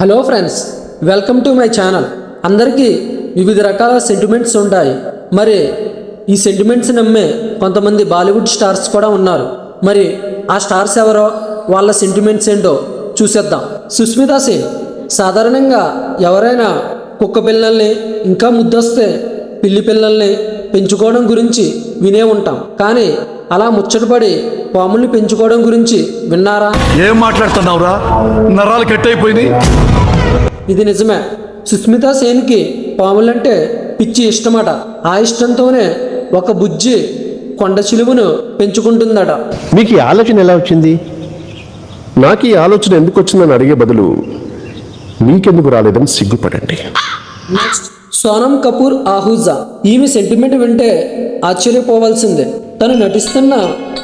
Hello friends welcome to my channel. అందరికీ వివిధ రకాల సెంటిమెంట్స్ ఉంటాయి. మరి ఈ సెంటిమెంట్స్ నమ్మే కొంతమంది బాలీవుడ్ స్టార్స్ కూడా ఉన్నారు. మరి ఆ స్టార్స్ ఎవరో వాళ్ళ సెంటిమెంట్స్ ఏంటో చూసేద్దాం. సుస్మితా సేన్ సాధారణంగా ఎవరైనా కుక్క పిల్లల్ని ఇంకా ముద్దొస్తే పిల్లి పిల్లల్ని పెంచుకోవడం గురించి వినే ఉంటాం. కానీ అలా ముచ్చటపడి పాముల్ని పెంచుకోవడం గురించి విన్నారా? ఏం మాట్లాడుతున్నావురా? నరాలు కట్ అయిపోయింది ఇది నిజమే. సుస్మితా సేన్కి పాములంటే పిచ్చి ఇష్టమట. ఆ ఇష్టంతోనే ఒక బుజ్జి కొండ చిలువను పెంచుకుంటుందట. మీకు ఈ ఆలోచన ఎలా వచ్చింది? నాకు ఈ ఆలోచన ఎందుకు వచ్చిందని అడిగే బదులు మీకెందుకు రాలేదని సిగ్గుపడండి. నెక్స్ట్ సోనం కపూర్ ఆహూజా. ఈమె సెంటిమెంట్ వింటే ఆశ్చర్యపోవాల్సిందే. తను నటిస్తున్న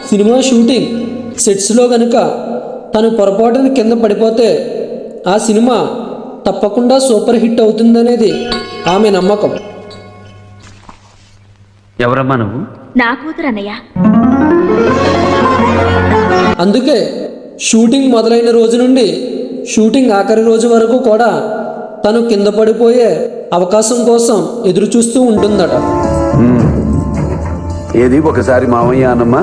సినిమా షూటింగ్ సెట్స్లో గనుక తను పొరపాటున కింద పడిపోతే ఆ సినిమా తప్పకుండా సూపర్ హిట్ అవుతుందనేది ఆమె నమ్మకం. ఎవరమ్మా నువ్వు? నా కూతురు అన్నయ్య. అందుకే షూటింగ్ మొదలైన రోజు నుండి షూటింగ్ ఆఖరి రోజు వరకు కూడా తను కింద పడిపోయే అవకాశం కోసం ఎదురు చూస్తూ ఉంటుందట ఏది? ఒకసారి మామయ్య అనమ్మా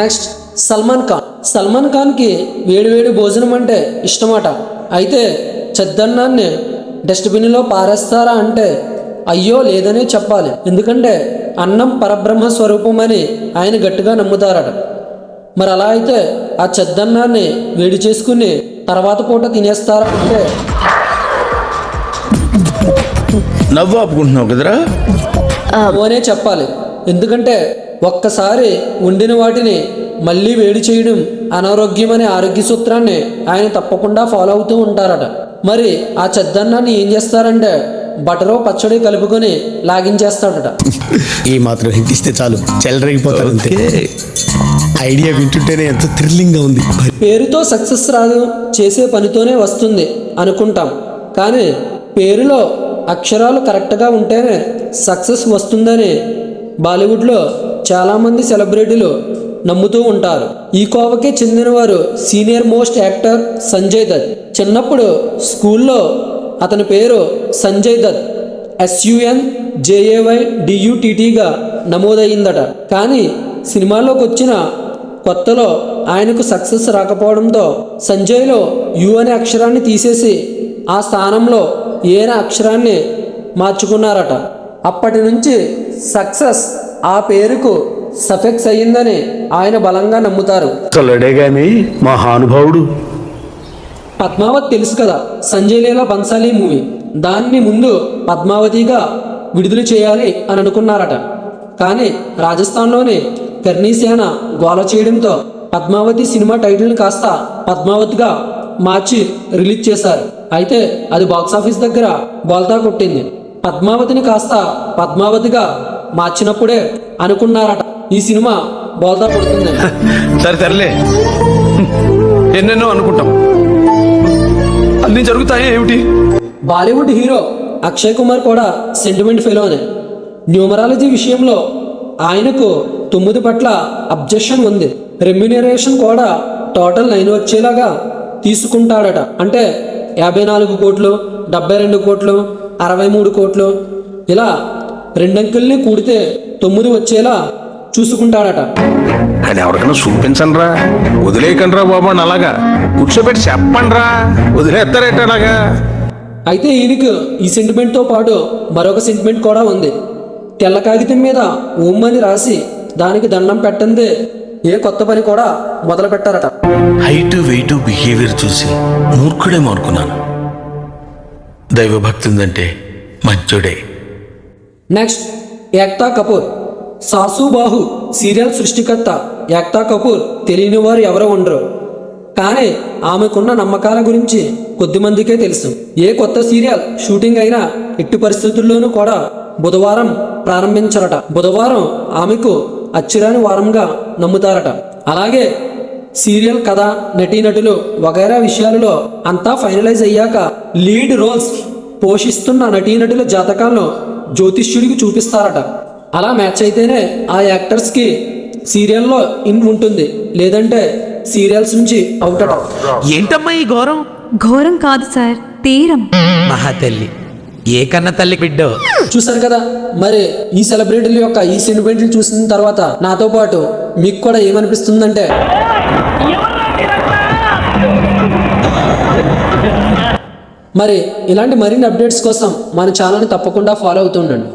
నెక్స్ట్ సల్మాన్ ఖాన్. సల్మాన్ ఖాన్కి వేడివేడి భోజనం అంటే ఇష్టమట. అయితే చెద్దన్నాన్ని డస్ట్బిన్లో పారేస్తారా అంటే అయ్యో లేదనే చెప్పాలి. ఎందుకంటే అన్నం పరబ్రహ్మ స్వరూపం అని ఆయన గట్టిగా నమ్ముతారట. మరి అలా అయితే ఆ చెద్దన్నాన్ని వేడి చేసుకుని తర్వాత పూట తినేస్తారా అంటే నవ్వు ఆపుకుంటున్నావు కదరా? ఓనే చెప్పాలి. ఎందుకంటే ఒక్కసారి వండిన వాటిని మళ్ళీ వేడి చేయడం అనారోగ్యం అనే ఆరోగ్య సూత్రాన్ని ఆయన తప్పకుండా ఫాలో అవుతూ ఉంటారట. మరి ఆ చెద్దన్నాన్ని ఏం చేస్తారంటే బటరో పచ్చడి కలుపుకొని లాగించేస్తాడట. ఈ మాత్రం హిట్ ఇస్తే చాలు. చెల్లరగిపోతారు అంతే. ఐడియా వింటుంటేనే ఎంత థ్రిల్లింగ్గా ఉంది. పేరుతో సక్సెస్ రాదు చేసే పనితోనే వస్తుంది అనుకుంటాం. కానీ పేరులో అక్షరాలు కరెక్ట్గా ఉంటేనే సక్సెస్ వస్తుందని బాలీవుడ్లో చాలామంది సెలబ్రిటీలు నమ్ముతూ ఉంటారు. ఈ కోవకి చెందినవారు senior most actor Sanjay Dutt. చిన్నప్పుడు స్కూల్లో అతని పేరు Sanjay Dutt. S U N J A Y డియుటిటిగా నమోదయ్యిందట. కానీ సినిమాలోకి వచ్చిన కొత్తలో ఆయనకు సక్సెస్ రాకపోవడంతో సంజయ్లో యు అనే అక్షరాన్ని తీసేసి ఆ స్థానంలో ఏ అనే అక్షరాన్ని మార్చుకున్నారట. అప్పటి నుంచి సక్సెస్ ఆ పేరుకు సఫెక్స్ అయ్యిందని ఆయన బలంగా నమ్ముతారు. మహానుభావుడు. పద్మావతి తెలుసు కదా సంజయ్ లీలా బన్సాలి మూవీ. దాన్ని ముందు పద్మావతిగా విడుదల చేయాలి అని అనుకున్నారట. కానీ రాజస్థాన్లోని కర్ణీసేన గోల చేయడంతో పద్మావతి సినిమా టైటిల్ని కాస్త పద్మావతిగా మార్చి రిలీజ్ చేశారు. అయితే అది బాక్సాఫీస్ దగ్గర బోల్తా కొట్టింది. పద్మావతిని కాస్త పద్మావతిగా మార్చినప్పుడే అనుకున్నారట. ఈ సినిమా బోల్తా కొడుతుందని సరే సర్లే. ఎన్నెన్నో అనుకుంటాం. అన్ని జరుగుతాయి ఏమిటి? బాలీవుడ్ హీరో అక్షయ్ కుమార్ కూడా సెంటిమెంట్ ఫెలోనే న్యూమరాలజీ విషయంలో ఆయనకు తొమ్మిది పట్ల అబ్జెక్షన్ ఉంది. రెమ్యునరేషన్ కూడా టోటల్ నైన్ వచ్చేలాగా తీసుకుంటాడట. అంటే యాభై నాలుగు కోట్లు డెబ్బై రెండు కోట్లు అరవై మూడు కోట్లు ఇలా రెండంకెల్ని కూడితే తొమ్మిది వచ్చేలా చూసుకుంటాడట. అది ఎవరికైనా చూపించండి రా వదిలేయకండి రా బాబు అని అలాగా. కూర్చోబెట్టి చెప్పండి రా వదిలేస్తారేట అలాగా? అయితే ఈయనకు ఈ సెంటిమెంట్తో పాటు మరొక సెంటిమెంట్ కూడా ఉంది. తెల్ల కాగితం మీద అని రాసి దానికి దండం పెట్టందే ఏ కొత్త పని కూడా మొదలు పెట్టారట హైట్ వెయిట్ బిహేవియర్ చూసి మూర్ఖుడేమో అనుకున్నాను దైవభక్తి ఉందంటే మంచోడే. నెక్స్ట్ ఏక్తా కపూర్. సాసు బాహు సీరియల్ సృష్టికర్త. ఏక్తా కపూర్ తెలియని వారు ఎవరో ఉండరు. కానీ ఆమెకున్న నమ్మకాల గురించి కొద్దిమందికే తెలుసు. ఏ కొత్త సీరియల్ షూటింగ్ అయినా ఎట్టి పరిస్థితుల్లోనూ కూడా బుధవారం ప్రారంభించారట. బుధవారం ఆమెకు అచ్చిరాని వారంగా నమ్ముతారట. అలాగే సీరియల్ కథ నటీనటులు వగైరా విషయాలలో అంతా ఫైనలైజ్ అయ్యాక లీడ్ రోల్స్ పోషిస్తున్న నటీనటుల జాతకాలను జ్యోతిష్యుడికి చూపిస్తారట. అలా మ్యాచ్ అయితేనే ఆ యాక్టర్స్కి సీరియల్లో ఇన్ ఉంటుంది. లేదంటే సీరియల్స్ నుంచి అవుట్ అట. ఏంటమ్మా ఈ ఘోరం? ఘోరం కాదు సార్ తీరం. మహా తల్లి ఏ కన్న తల్లి బిడ్డో? చూసారు కదా? మరి ఈ సెలబ్రిటీల యొక్క ఈ సెంటిమెంట్లు చూసిన తర్వాత నాతో పాటు మీకు కూడా ఏమనిపిస్తుందంటే? మరి ఇలాంటి మరిన్ని అప్డేట్స్ కోసం మన ఛానల్ని తప్పకుండా ఫాలో అవుతుండండి